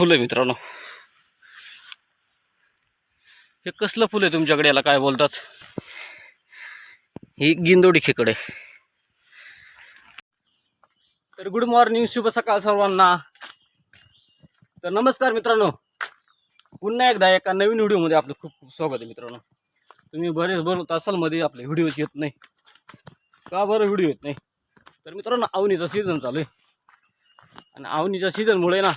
फुलं आहे मित्रांनो. हे कसलं फुल आहे तुमच्याकडे? याला काय बोलतात? ही गिंदोडी खेकडे तर गुड मॉर्निंग शुभ सकाळ सर्वांना. तर नमस्कार मित्रांनो. पुन्हा एकदा एका नवीन व्हिडिओमध्ये आपलं खूप खूप स्वागत आहे मित्रांनो. तुम्ही बरेच बोलत असाल मध्ये आपले व्हिडिओच येत नाही. का बरं व्हिडिओ येत नाही? तर मित्रांनो आवनीचा सीझन चालू आहे. आणि आवनीच्या सीझनमुळे ना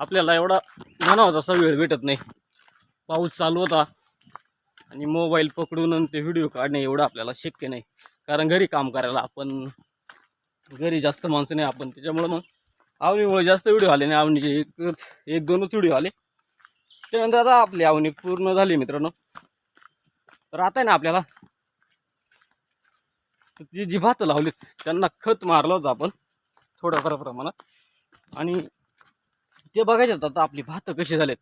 आपल्याला एवढा म्हणावा तसा वेळ भेटत नाही. पाऊस चालू होता. आणि मोबाईल पकडून ते व्हिडिओ काढणे एवढं आपल्याला शक्य नाही. कारण घरी काम करायला आपण घरी जास्त माणसं नाही आपण. त्याच्यामुळं मग आवनीमुळे जास्त व्हिडिओ आले नाही. आवनीचे एक एक दोनच व्हिडिओ आले. त्यानंतर आता आपली आवनी पूर्ण झाली मित्रांनो. तर आता आहे ना आपल्याला जी जी भातं लावलीत त्यांना खत मारलं होतं आपण थोड्याफार प्रमाणात. आणि ते बघायचे होतं आता आपली भात कशी झालेत.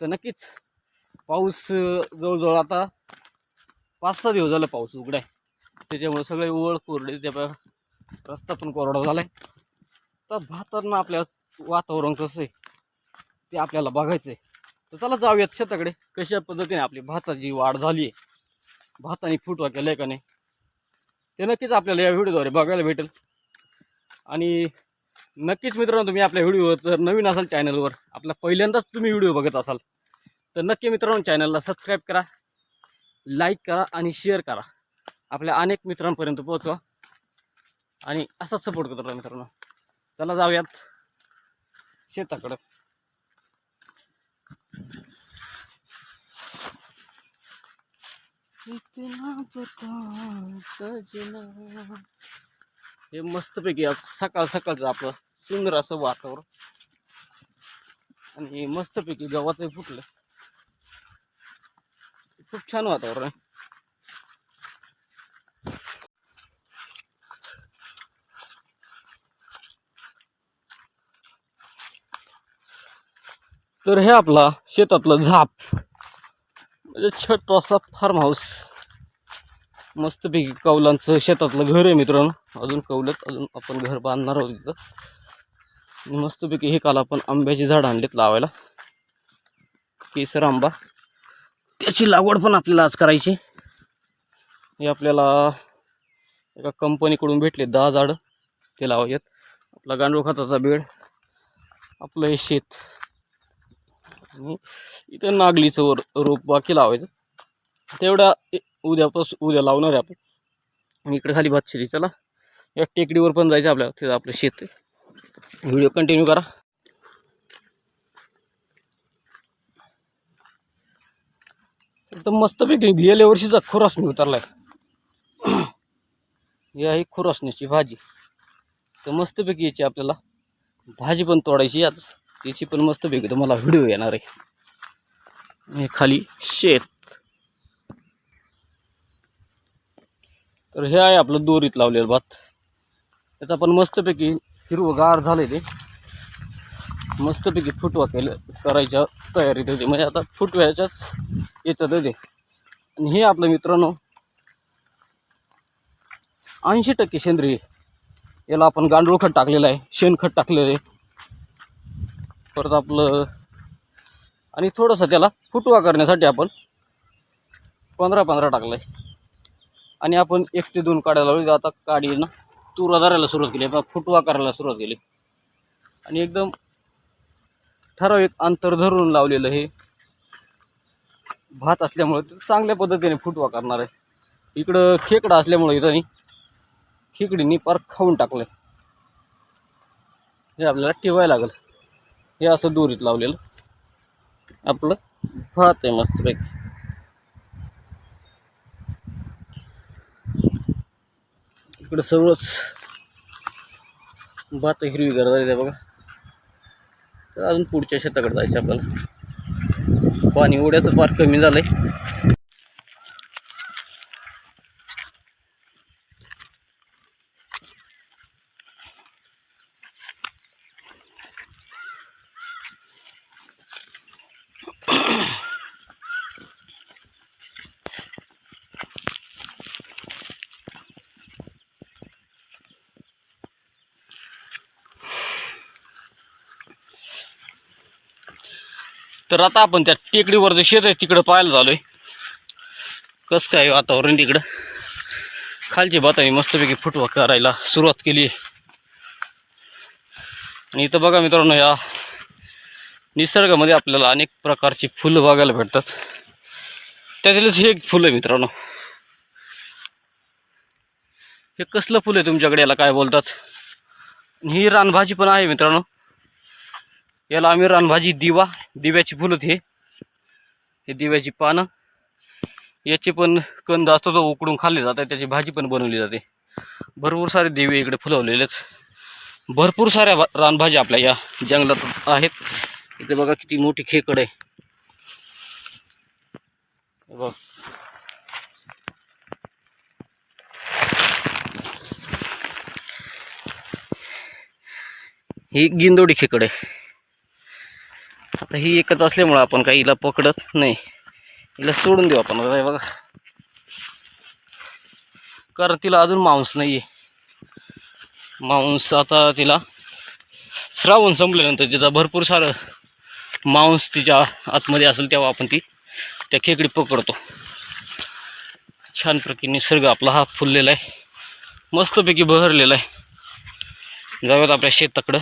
तर नक्कीच पाऊस जवळजवळ आता पाच सहा दिवस झालं पाऊस उघडाय. त्याच्यामुळे सगळे ओळ कोरडे त्या रस्ता पण कोरडा झालाय. तर भातांना आपल्या वातावरण कसं आहे ते आपल्याला बघायचं आहे तर चला जाऊयात शेताकडे. कशा पद्धतीने आपली भाताची वाढ झाली आहे. भाताने फुटवा केलाय का नाही ते नक्कीच आपल्याला या व्हिडिओद्वारे बघायला भेटेल. आणि नक्कीच मित्रांनो तुम्ही आपल्या व्हिडिओवर जर नवीन असाल चॅनलवर आपला पहिल्यांदाच तुम्ही व्हिडिओ बघत असाल तर नक्की मित्रांनो चॅनलला सबस्क्राईब करा लाईक करा आणि शेअर करा. आपल्या अनेक मित्रांपर्यंत पोहोचवा. आणि असाच सपोर्ट करतो मित्रांनो. चला जाऊयात शेताकडं. हे मस्तपैकी आज सकाळ सकाळचं आपलं सुंदर असं वातावरण. आणि मस्तपैकी गवतही फुटलं. खूप छान वातावरण आहे. तर हे आपला शेतातलं झाप. म्हणजे छोटासा फार्म हाऊस मस्तपैकी कौलांचं शेतातलं घर आहे मित्रांनो. अजून कौलत अजून आपण घर बांधणार आहोत तिथं मस्तपैकी हे काल आपण आंब्याची झाडं आणलीत लावायला. केसर आंबा. त्याची लागवड पण आपल्याला आज करायची. हे आपल्याला एका कंपनीकडून भेटले दहा झाडं. ते लावायचे आपला गांडूळ खताचा बेड. आपलं हे शेत. आणि इथं नागलीचं वर रोप बाकी लावायचं. तेवढ्या उद्यापासून उद्या लावणार आहे आपण. इकडे खाली भात शेती चला. या टेकडीवर पण जायचं आपल्याला. तिथं आपलं शेत आहे. व्हिडिओ कंटिन्यू करा. तर मस्तपैकी गेल्या वर्षीचा खुरासणी उतरलाय. ही आहे खुरासण्याची भाजी. तर मस्तपैकी याची आपल्याला भाजी पण तोडायची आज त्याची पण मस्तपैकी तुम्हाला व्हिडिओ येणार आहे. हे खाली शेत. तर हे आहे आपलं दोरीत लावलेलं भात. त्याचा पण मस्तपैकी हिरवगार झालंय ते. मस्तपैकी फुटवा केलं करायच्या तयारीत होते. म्हणजे आता फुटव्याच्याच याच्यात होते. आणि हे आपलं मित्रांनो ऐंशी टक्के सेंद्रिय याला आपण गांडूळ खत टाकलेलं आहे शेणखत टाकलेलं आहे. परत आपलं आणि थोडंसं त्याला फुटवा करण्यासाठी आपण पंधरा पंधरा टाकलं आहे आणि आपण एक ते दोन काड्या लावली. आता काडी ना तुरा धरायला सुरुवात केली फुटवा करायला सुरुवात केली. आणि एकदम ठराविक अंतर धरून लावलेलं हे. भात असल्यामुळे चांगल्या पद्धतीने फुटवा करणार आहे. इकडं खेकडा असल्यामुळे इथं खेकडीनी पार खाऊन टाकलंय. हे आपल्याला ठेवायला लागेल. हे असं दोरीत लावलेलं. आपलं भात आहे मस्तपैकी. इकडं सर्वच भात हिरवी झालेली आहे बघा. तर अजून पुढच्या शेताकडे जायचं आपल्याला. पाणी उड्याचं फार कमी झालं आहे तर आता आपण त्या टेकडीवरचं शेत आहे तिकडं पाहायला झालोय कसं काय वातावरण तिकडं खालची बातावी मस्तपैकी फुटवा करायला सुरुवात केली आणि इथं बघा मित्रांनो या निसर्गामध्ये आपल्याला अनेक प्रकारची फुलं बघायला भेटतात. त्यातीलच हे एक फुलं आहे मित्रांनो. हे कसलं फुलं आहे तुमच्याकडे याला काय बोलतात? ही रानभाजी पण आहे मित्रांनो. याला आम्ही रानभाजी दिवा दिव्याची फुलं हे. हे दिव्याची पानं. याचे पण कंद असतो तो उकडून खाल्ले जातात त्याची भाजी पण बनवली जाते. भरपूर सारे दिवे इकडे फुलवलेलेच भरपूर साऱ्या भा- रानभाज्या आपल्या या जंगलात आहेत. इथे बघा किती मोठी खेकड आहे. बघ. ही गिंदोडी खेकड आहे. आता ही एकच असल्यामुळं आपण काही हिला पकडत नाही. हिला सोडून देऊ आपण. बघा. कारण तिला अजून मांस नाही आहे मांस आता तिला श्रावण संपल्यानंतर तिचा भरपूर सारं मांस तिच्या आतमध्ये असेल तेव्हा आपण ती त्या खेकडी पकडतो. छान प्रकारे निसर्ग आपला हा फुललेला आहे. मस्तपैकी बहरलेला आहे. जाऊयात आपल्या शेताकडं.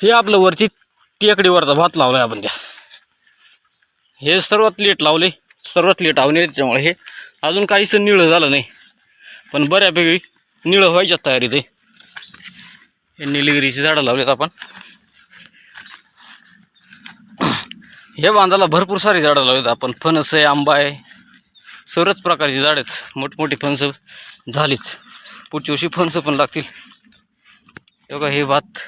हे आपलं वरची टेकडीवरचा भात लावलाय आपण त्या. हे सर्वात लेट लावले सर्वात लेट आवले त्याच्यामुळे हे. अजून काहीसं निळं झालं नाही पण बऱ्यापैकी निळं व्हायच्या तयारीत आहे. हे निलगिरीची झाडं लावलेत आपण. हे बांधाला भरपूर सारी झाडं लावलेत आपण. फणस आहे आंबा आहे सर्वच प्रकारची झाड आहेत. मोठमोठी फणस झालीच पुढच्या वर्षी फणसं पण लागतील. हे भात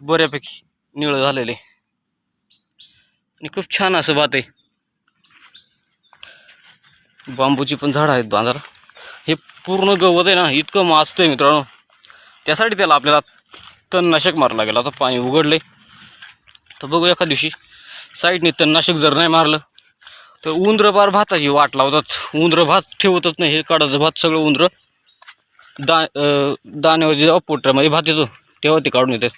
बऱ्यापैकी निळं झालेले. आणि खूप छान असं भात आहे. बांबूची पण झाडं आहेत बांधाला. हे पूर्ण गवत आहे ना इतकं माजतं आहे मित्रांनो. त्यासाठी त्याला आपल्याला तणनाशक मारावं लागेल आता पाणी उघडले तर बघू एका दिवशी साईडने तणनाशक जर नाही मारलं तर उंदरं बार भाताची वाट लावतात. उंदरं भात ठेवतच नाही हे काढायचं भात सगळं उंदरं दा दाण्यावर जेव्हा पोटऱ्यामध्ये भात येतो तेव्हा ते काढून येतात.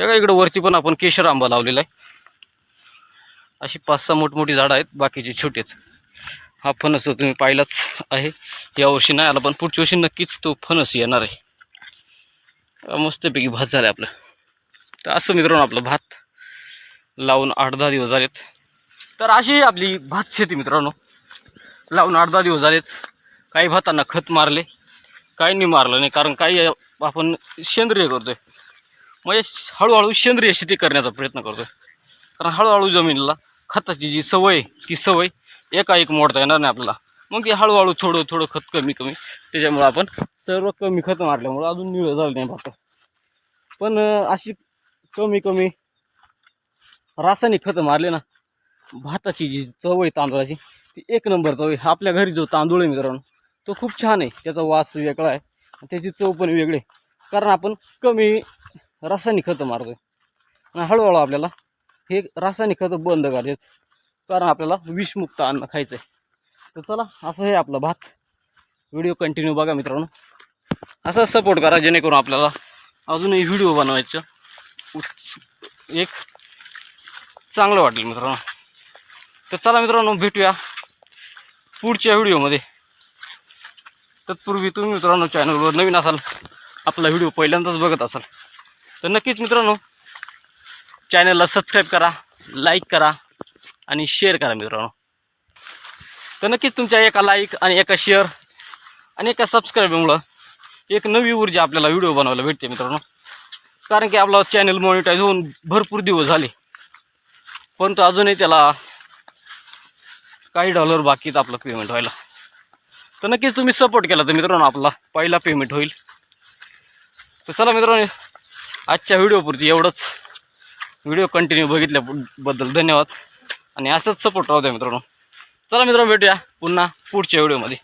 बघा इकडं वरती पण आपण केशर आंबा लावलेला आहे. अशी पाच सहा मोठमोठी झाडं आहेत बाकीचे छोटेच. हा फणस तो तुम्ही पाहिलाच आहे. यावर्षी नाही आला पण पुढच्या वर्षी नक्कीच तो फणस येणार आहे. मस्तपैकी भात झाला आपलं. तर असं मित्रांनो आपलं भात लावून आठ दहा दिवस झालेत. तर अशी आपली भात शेती मित्रांनो. लावून आठ दहा दिवस झालेत. काही भातांना खत मारले काहींनी मारलं नाही कारण काही आपण सेंद्रिय करतोय. म्हणजे हळूहळू सेंद्रिय शेती करण्याचा प्रयत्न करतो कारण हळूहळू जमिनीला खताची जी सवय आहे, ती सवय एकाएक मोडता येणार नाही आपल्याला. मग ते हळूहळू थोडं थोडं खत कमी कमी. त्याच्यामुळं आपण सर्व कमी खत मारल्यामुळं अजून निळं झालं नाही भात पण अशी कमी कमी रासायनिक खतं मारले ना भाताची जी चव आहे तांदळाची ती एक नंबर चव आहे. आपल्या घरी जो तांदूळ आहे मित्रांनो तो खूप छान आहे. त्याचा वास वेगळा आहे. त्याची चव पण वेगळी आहे. कारण आपण कमी रासायनिक खतं मारतो आणि हळूहळू आपल्याला हे रासायनिक खतं बंद करायचे कारण आपल्याला विषमुक्त अन्न खायचं आहे तर चला असं हे आपला भात. व्हिडिओ कंटिन्यू बघा मित्रांनो. असा सपोर्ट करा जेणेकरून आपल्याला अजूनही व्हिडिओ बनवायचं एक चांगलं वाटेल मित्रांनो. तर चला मित्रांनो भेटूया पुढच्या व्हिडिओमध्ये तत्पूर्वी तुम्ही मित्रांनो चॅनलवर नवीन असाल आपला व्हिडिओ पहिल्यांदाच बघत असाल. तर नक्कीच मित्रांनो चॅनलला सबस्क्राईब करा लाईक करा आणि शेअर करा मित्रांनो. तर नक्कीच तुमच्या एका लाईक आणि एका शेअर आणि एका सबस्क्राईबमुळं एक नवी ऊर्जा आपल्याला व्हिडिओ बनवायला भेटते मित्रांनो. कारण की आपला चॅनल मॉनिटाईज होऊन भरपूर दिवस झाले. परंतु अजूनही त्याला काही डॉलर बाकीच आपलं पेमेंट व्हायला. तर नक्कीच तुम्ही सपोर्ट केला तर मित्रांनो आपला पहिला पेमेंट होईल. तर चला मित्रांनो आजच्या व्हिडिओपुरती एवढंच. व्हिडिओ कंटिन्यू बघितल्याबद्दल धन्यवाद. आणि असंच सपोर्ट राहू द्या मित्रांनो. चला मित्रांनो भेटूया पुन्हा पुढच्या व्हिडिओमध्ये